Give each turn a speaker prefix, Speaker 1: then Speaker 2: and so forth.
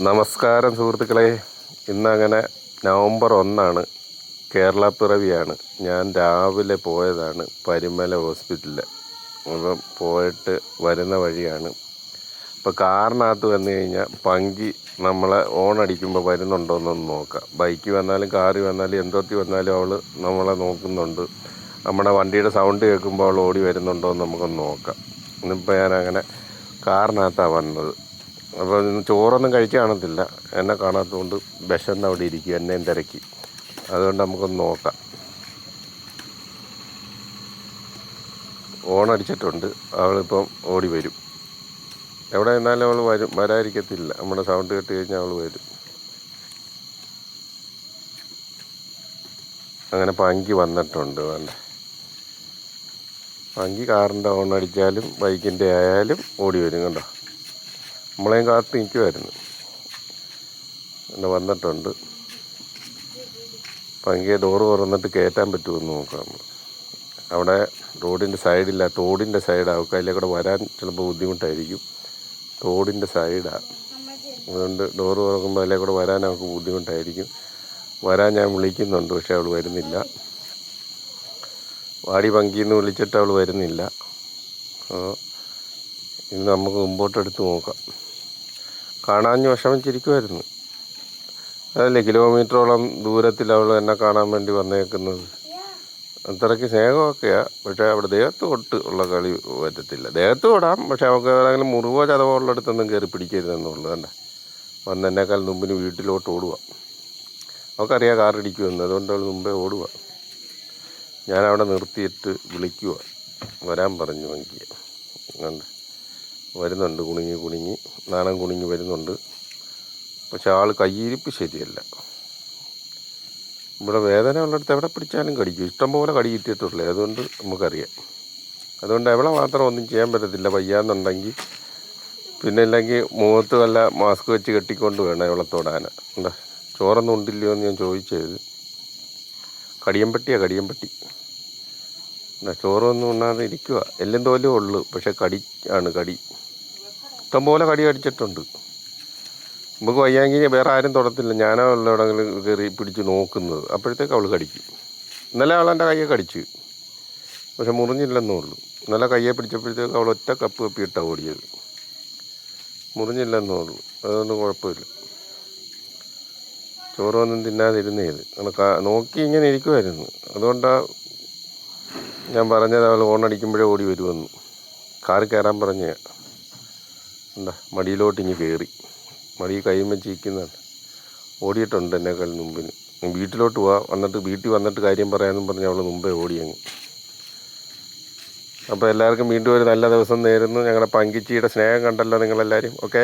Speaker 1: നമസ്കാരം സുഹൃത്തുക്കളെ. ഇന്നങ്ങനെ നവംബർ ഒന്നാണ്. കേരള പിറവിയാണ്. ഞാൻ രാവിലെ പോയതാണ് പരിമല ഹോസ്പിറ്റലിൽ അപ്പം പോയിട്ട് വരുന്ന വഴിയാണ്. അപ്പോൾ കാറിനകത്ത് വന്നു കഴിഞ്ഞാൽ പങ്കി നമ്മളെ ഓൺ അടിക്കുമ്പോൾ വരുന്നുണ്ടോ എന്നൊന്ന് നോക്കാം. ബൈക്ക് വന്നാലും കാറ് വന്നാലും എന്തോത്തി വന്നാലും അവൾ നമ്മളെ നോക്കുന്നുണ്ട്. നമ്മുടെ വണ്ടിയുടെ സൗണ്ട് കേൾക്കുമ്പോൾ അവൾ ഓടി വരുന്നുണ്ടോ എന്ന് നമുക്കൊന്ന് നോക്കാം. ഇന്നിപ്പോൾ ഞാനങ്ങനെ കാറിനകത്താണ് വന്നത്. അപ്പോൾ ചോറൊന്നും കഴിച്ച് കാണത്തില്ല. എന്നെ കാണാത്തതുകൊണ്ട് വിശന്ന് അവിടെ ഇരിക്കും എന്നെയും തിരക്കി. അതുകൊണ്ട് നമുക്കൊന്ന് നോക്കാം. ഓണടിച്ചിട്ടുണ്ട്. അവളിപ്പം ഓടി വരും. എവിടെ നിന്നാലും അവൾ വരും. വരാതിരിക്കത്തില്ല. നമ്മുടെ സൗണ്ട് കേട്ട് കഴിഞ്ഞാൽ അവൾ വരും. അങ്ങനെ പങ്കി വന്നിട്ടുണ്ട് വേണ്ട പങ്കി കാറിന്റെ ഓണടിച്ചാലും ബൈക്കിന്റെ ആയാലും ഓടി വരും കണ്ടോ? നമ്മളെയും കാത്ത് നിൽക്കുമായിരുന്നു എന്നെ വന്നിട്ടുണ്ട്. പങ്കിയെ ഡോറ് തുറന്നിട്ട് കയറ്റാൻ പറ്റുമെന്ന് നോക്കാം. അവിടെ റോഡിന്റെ സൈഡില്ല തോടിന്റെ സൈഡാവും അതിലെ കൂടെ വരാൻ ചിലപ്പോൾ ബുദ്ധിമുട്ടായിരിക്കും. തോടിന്റെ സൈഡാണ് അതുകൊണ്ട് ഡോറ് തുറക്കുമ്പോൾ അതിലെ കൂടെ വരാൻ അവൾക്ക് ബുദ്ധിമുട്ടായിരിക്കും. വരാൻ ഞാൻ വിളിക്കുന്നുണ്ട് പക്ഷെ അവൾ വരുന്നില്ല. വാടി പങ്കിന്ന് വിളിച്ചിട്ട് അവൾ വരുന്നില്ല. അപ്പോൾ ഇത് നമുക്ക് മുമ്പോട്ടെടുത്ത് നോക്കാം. കാണാഞ്ഞ് വിഷമിച്ചിരിക്കുമായിരുന്നു അതല്ലേ കിലോമീറ്ററോളം ദൂരത്തിൽ അവൾ എന്നെ കാണാൻ വേണ്ടി വന്നേക്കുന്നത്. അത്രയ്ക്ക് സ്നേഹമൊക്കെയാണ് പക്ഷേ അവിടെ ദേഹത്ത് തൊട്ട് ഉള്ള കളി പറ്റത്തില്ല. ദേഹത്ത് തൊടാം പക്ഷേ അവൾക്ക് ഏതെങ്കിലും മുറിവോ ചതവോ ഉള്ളിടത്തൊന്നും കയറി പിടിക്കരുതെന്നുള്ളൂ തന്നെ വന്ന് എന്നേക്കാൾ മുമ്പിന് വീട്ടിലോട്ട് ഓടുക. അവൾക്കറിയാം കാറിടിക്കുമെന്ന്. അതുകൊണ്ട് അവൾ മുമ്പേ ഓടുക. ഞാനവിടെ നിർത്തിയിട്ട് വിളിക്കുക വരാൻ പറഞ്ഞു എനിക്ക്. കണ്ട വരുന്നുണ്ട് കുണുങ്ങി കുണുങ്ങി. നാണം കുണുങ്ങി വരുന്നുണ്ട്. പക്ഷെ ആൾ കയ്യിരിപ്പ് ശരിയല്ല. ഇവിടെ വേദന ഉള്ളിടത്ത് എവിടെ പിടിച്ചാലും കടിക്കും. ഇഷ്ടംപോലെ കടി കിട്ടിയിട്ടുള്ളേ അതുകൊണ്ട് നമുക്കറിയാം. അതുകൊണ്ട് എവിടെ മാത്രം ഒന്നും ചെയ്യാൻ പറ്റത്തില്ല. വയ്യാന്നുണ്ടെങ്കിൽ പിന്നെ ഇല്ലെങ്കിൽ മുഖത്ത് വല്ല മാസ്ക് വെച്ച് കെട്ടിക്കൊണ്ട് വേണം ഇവളെ തൊടാൻ. എന്താ ചോറൊന്നും ഉണ്ടില്ലയോ എന്ന് ഞാൻ ചോദിച്ചത്. കടിയമ്പട്ടിയാണ് കടിയമ്പട്ടി. എന്താ ചോറൊന്നും ഉണ്ണാതെ ഇരിക്കുക എല്ലാം തോലും ഉള്ളു പക്ഷെ കടി ആണ് കടി. ഇഷ്ടംപോലെ കടി അടിച്ചിട്ടുണ്ട്. നമുക്ക് വയ്യാങ്കിൽ വേറെ ആരും തൊടത്തില്ല. ഞാനോ ഇടങ്ങളിൽ കയറി പിടിച്ച് നോക്കുന്നത്. അപ്പോഴത്തേക്ക് അവൾ കടിക്കും. ഇന്നലെ അവൾ എന്റെ കയ്യെ കടിച്ച്. പക്ഷെ മുറിഞ്ഞില്ലെന്നേ ഉള്ളൂ. ഇന്നലെ കയ്യെ പിടിച്ചപ്പോഴത്തേക്ക് അവൾ ഒറ്റ കപ്പ് കപ്പിയിട്ടാണ് ഓടിയത്. മുറിഞ്ഞില്ലെന്നേ ഉള്ളൂ. അതുകൊണ്ട് കുഴപ്പമില്ല. ചോറൊന്നും തിന്നാതിരുന്നേത് അങ്ങനെ നോക്കി ഇങ്ങനെ ഇരിക്കുമായിരുന്നു അതുകൊണ്ടാണ് ഞാൻ പറഞ്ഞത് അവൾ ഓണടിക്കുമ്പോഴേ ഓടി വരുമെന്ന്. കാറ് കയറാൻ പറഞ്ഞ എന്താ മടിയിലോട്ട് ഇനി കയറി മടി വെച്ച് ഇരിക്കുന്നതാണ് ഓടിയിട്ടുണ്ട് എന്നേക്കാൾ മുമ്പിന്. വീട്ടിലോട്ട് പോവാ. വന്നിട്ട് വീട്ടിൽ വന്നിട്ട് കാര്യം പറയാമെന്നും പറഞ്ഞ് അവൾ മുമ്പേ ഓടിയങ്ങ്. അപ്പോൾ എല്ലാവർക്കും വീണ്ടും ഒരു നല്ല ദിവസം നേരുന്നു. ഞങ്ങളുടെ പങ്കിച്ചിയുടെ സ്നേഹം കണ്ടല്ലോ നിങ്ങളെല്ലാവരും. ഓക്കെ?